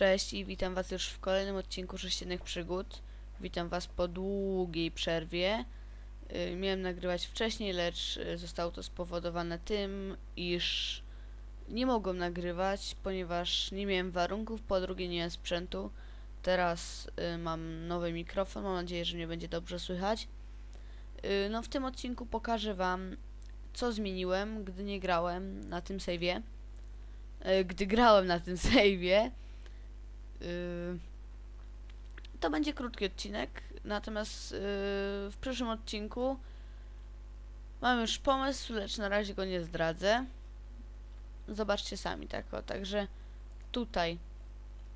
Cześć i witam was już w kolejnym odcinku Sześciennych Przygód. Witam was po długiej przerwie. Y, Miałem nagrywać wcześniej, lecz y, zostało to spowodowane tym, iż nie mogłem nagrywać, ponieważ nie miałem warunków, po drugie nie miałem sprzętu. Teraz y, mam nowy mikrofon, mam nadzieję, że mnie będzie dobrze słychać. No w tym odcinku pokażę wam, co zmieniłem, gdy nie grałem na tym save'ie. Gdy grałem na tym save'ie. Y, To będzie krótki odcinek, natomiast y, w przyszłym odcinku mam już pomysł, lecz na razie go nie zdradzę. Zobaczcie sami, tak o, także tutaj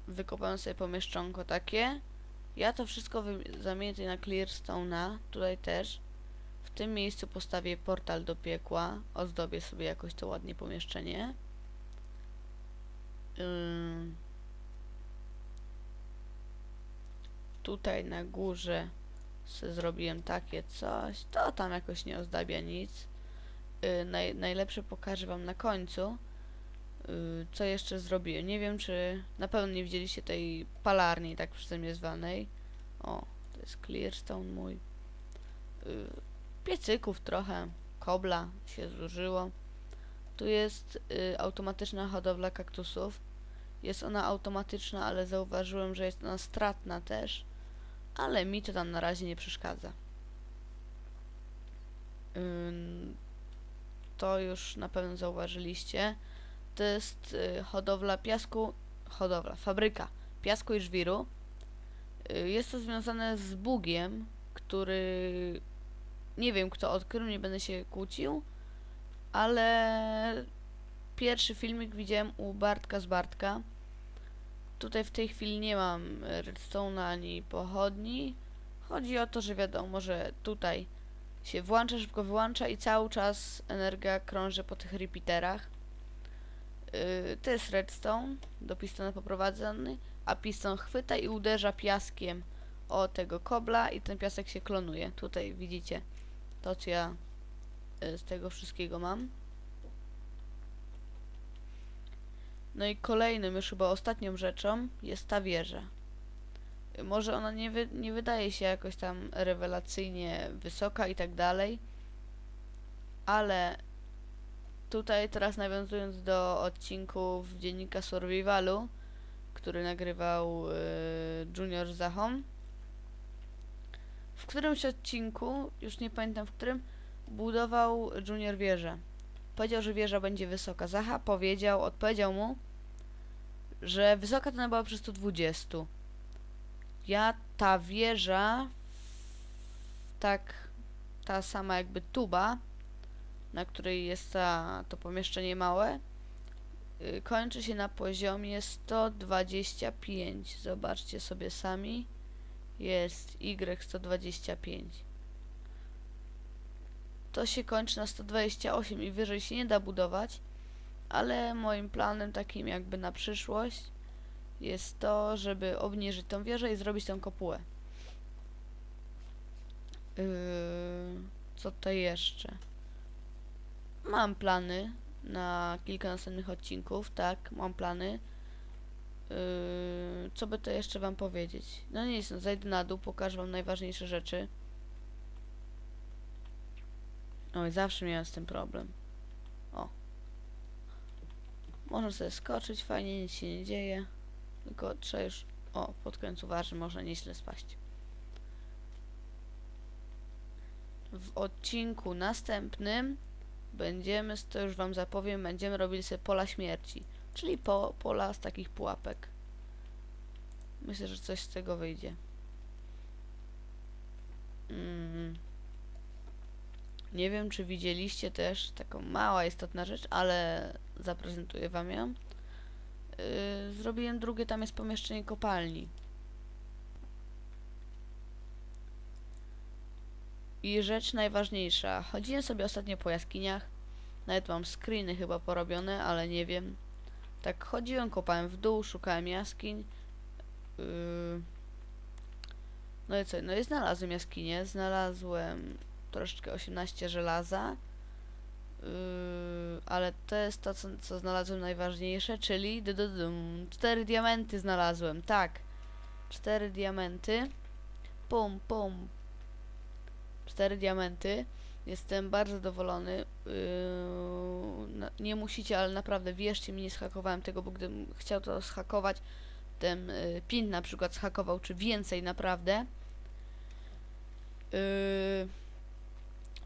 wykopałem sobie pomieszczonko takie. Ja to wszystko zamienię tutaj na Clearstone'a, tutaj też. W tym miejscu postawię portal do piekła, ozdobię sobie jakoś to ładnie pomieszczenie. Ym. Tutaj na górze zrobiłem takie coś. To tam jakoś nie ozdabia nic. Yy, naj, najlepsze pokażę wam na końcu. Yy, co jeszcze zrobiłem? Nie wiem, czy na pewno nie widzieliście tej palarni, tak przeze mnie zwanej. O, to jest Clearstone mój. Yy, piecyków trochę, kobla się zużyło. Tu jest y, automatyczna hodowla kaktusów. Jest ona automatyczna, ale zauważyłem, że jest ona stratna też. Ale mi to tam na razie nie przeszkadza. To już na pewno zauważyliście. To jest y, hodowla piasku, hodowla, fabryka piasku i żwiru. Y, jest to związane z bugiem, który nie wiem kto odkrył, nie będę się kłócił, ale pierwszy filmik widziałem u Bartka z Bartka. Tutaj w tej chwili nie mam redstone'a ani pochodni. Chodzi o to, że wiadomo, że tutaj się włącza, szybko wyłącza i cały czas energia krąży po tych repeaterach. Yy, to jest redstone, do pistona poprowadzony, a piston chwyta i uderza piaskiem o tego kobla i ten piasek się klonuje. Tutaj widzicie to, co ja y, z tego wszystkiego mam. No i kolejną, już chyba ostatnią rzeczą jest ta wieża. Może ona nie, wy, nie wydaje się jakoś tam rewelacyjnie wysoka i tak dalej, ale tutaj teraz nawiązując do odcinków dziennika Survivalu, który nagrywał y, Junior Zachom, w którymś odcinku, już nie pamiętam w którym, budował Junior wieżę. Powiedział, że wieża będzie wysoka. Zacha powiedział, odpowiedział mu, że wysoka to była przy 120. Ja, ta wieża, tak, ta sama jakby tuba, na której jest ta, to pomieszczenie małe, y, kończy się na poziomie 125. Zobaczcie sobie sami. Jest Y125 to się kończy na 128 i wyżej się nie da budować, ale moim planem takim jakby na przyszłość jest to, żeby obniżyć tą wieżę i zrobić tą kopułę. Yy, co to jeszcze? Mam plany na kilka następnych odcinków, tak, mam plany. Yy, co by to jeszcze wam powiedzieć? No nic, no zajdę na dół, pokażę wam najważniejsze rzeczy. Oj, zawsze miałem z tym problem. O. Można sobie skoczyć, fajnie, nic się nie dzieje. Tylko trzeba już... O, pod koniec uważaj, można nieźle spaść. W odcinku następnym będziemy, to już wam zapowiem, będziemy robili sobie pola śmierci. Czyli po, pola z takich pułapek. Myślę, że coś z tego wyjdzie. Nie wiem, czy widzieliście też taką mała, istotna rzecz, ale zaprezentuję wam ją. Yy, zrobiłem drugie, tam jest pomieszczenie kopalni. I rzecz najważniejsza. Chodziłem sobie ostatnio po jaskiniach. Nawet mam screeny chyba porobione, ale nie wiem. Tak chodziłem, kopałem w dół, szukałem jaskiń. Yy... No i co? No i znalazłem jaskinię. Znalazłem troszeczkę 18 żelaza. Yy, ale to jest to, co, co znalazłem najważniejsze, czyli dududum, cztery diamenty znalazłem, tak. Cztery diamenty. Pum, pum. Cztery diamenty. Jestem bardzo zadowolony. Yy, nie musicie, ale naprawdę wierzcie mi, nie schakowałem tego, bo gdybym chciał to schakować, ten yy, pin na przykład schakował, czy więcej naprawdę. Yy,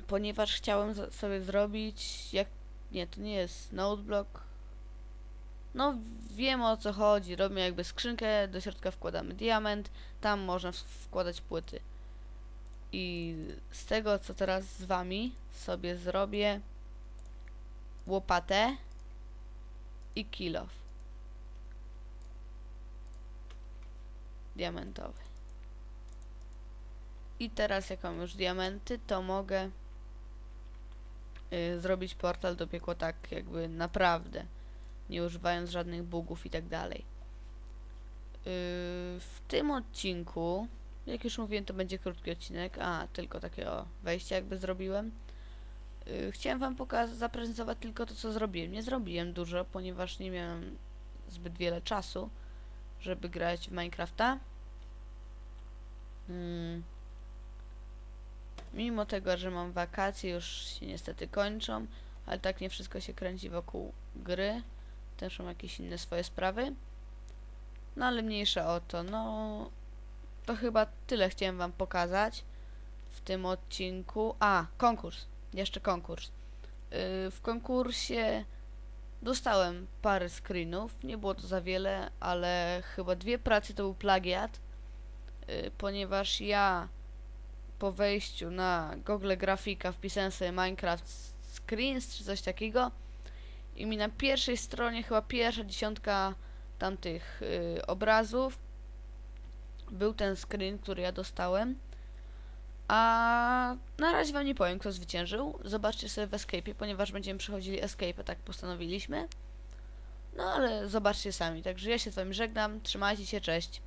ponieważ chciałem sobie zrobić, jak, nie, to nie jest noteblock. No, wiem o co chodzi. Robimy jakby skrzynkę, do środka wkładamy diament, tam można wkładać płyty. I z tego, co teraz z wami sobie zrobię łopatę i kilof. Diamentowy. I teraz, jak mam już diamenty, to mogę y, zrobić portal do piekła tak jakby naprawdę, nie używając żadnych bugów i tak dalej. Y, w tym odcinku, jak już mówiłem, to będzie krótki odcinek, a tylko takie o wejście jakby zrobiłem. Y, chciałem wam pokazać, zaprezentować tylko to, co zrobiłem. Nie zrobiłem dużo, ponieważ nie miałem zbyt wiele czasu, żeby grać w Minecrafta. Mm. Mimo tego, że mam wakacje, już się niestety kończą, ale tak nie wszystko się kręci wokół gry. Też mam jakieś inne swoje sprawy. No ale mniejsza o to. No to chyba tyle chciałem wam pokazać w tym odcinku. A, konkurs. Jeszcze konkurs. Yy, w konkursie dostałem parę screenów. Nie było to za wiele, ale chyba dwie prace to był plagiat. Yy, ponieważ ja po wejściu na Google Grafika wpisałem sobie Minecraft Screens czy coś takiego i mi na pierwszej stronie chyba pierwsza dziesiątka tamtych y, obrazów był ten screen, który ja dostałem. A na razie wam nie powiem, kto zwyciężył. Zobaczcie sobie w Escape'ie, ponieważ będziemy przechodzili Escape'a, tak postanowiliśmy. No ale zobaczcie sami. Także ja się z wami żegnam. Trzymajcie się, cześć.